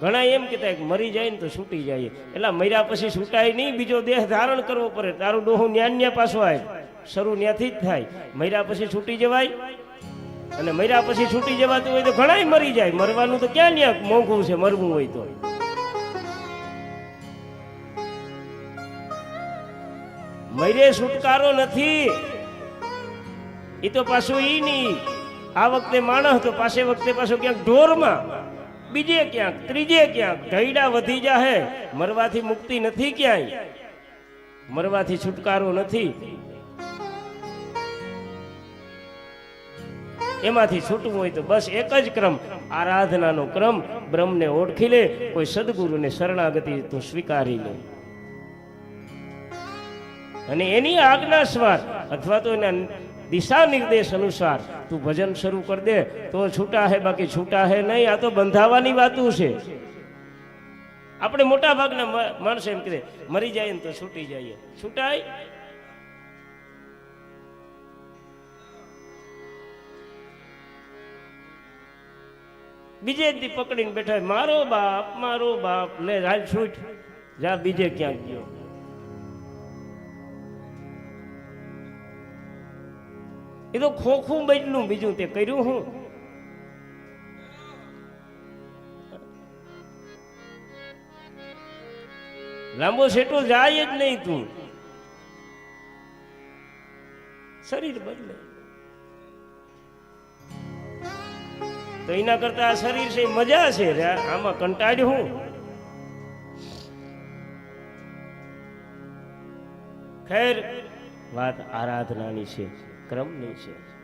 ઘણા એમ કહેતા કે મરી જાય ને તો છૂટી જાય. એટલે મર્યા પછી છૂટાય નહીં, બીજો દેહ ધારણ કરવો પડે. તારું ડોહું ન્યાન્ય ન્યા પાછો આવે. શરૂ ન્યાથી જ થાય. મર્યા પછી છૂટી જવાય. અને મર્યા પછી છૂટી જવાતું હોય તો ઘણાય મરી જાય. મરવાનું તો ક્યાં ન્યા મોંઘું છે, મરવું હોય તો. મરે છુટકારો નથી. એ તો પાછું ઈ નહીં. આ વખતે માણસ તો પાસે વખતે પાછો ક્યાંક ઢોરમાં બીજે ક્યાંક, ત્રીજે ક્યાંક ઢૈડા વધી જાહે, મરવાથી મુક્તિ નથી ક્યાંય. મરવાથી છુટકારો નથી. એમાંથી છૂટવું હોય તો બસ એક જ ક્રમ, આરાધનાનો ક્રમ, બ્રહ્મને ઓળખી લે, કોઈ સદગુરુને શરણાગતિ તું સ્વીકારી લે. અને એની આજ્ઞા સ્વાર અથવા તો એના દિશા નિર્દેશ અનુસાર તું ભજન શરૂ કરી દે, તો છૂટા હે, બાકી છૂટા હે નહીં. આ તો બંધાવાની વાતું છે. આપણે મોટા ભાગના માણસ એમ કહે, મરી જાય ને તો છૂટી જઈએ. છૂટાય? બીજે પકડીને બેઠા મારો બાપ મારો બાપ. લે રાજ છૂટ. જા, બીજે ક્યાંક ગયો. એ તો ખોખું બદલું બીજું તે કર્યું હું. લાંબો સેટો જાય જ નહીં તું. શરીર બદલે. તો એના કરતા આ શરીર છે મજા છે આમાં કંટાળ્યું હું. ખેર, વાત આરાધનાની છે. ક્રમની છે.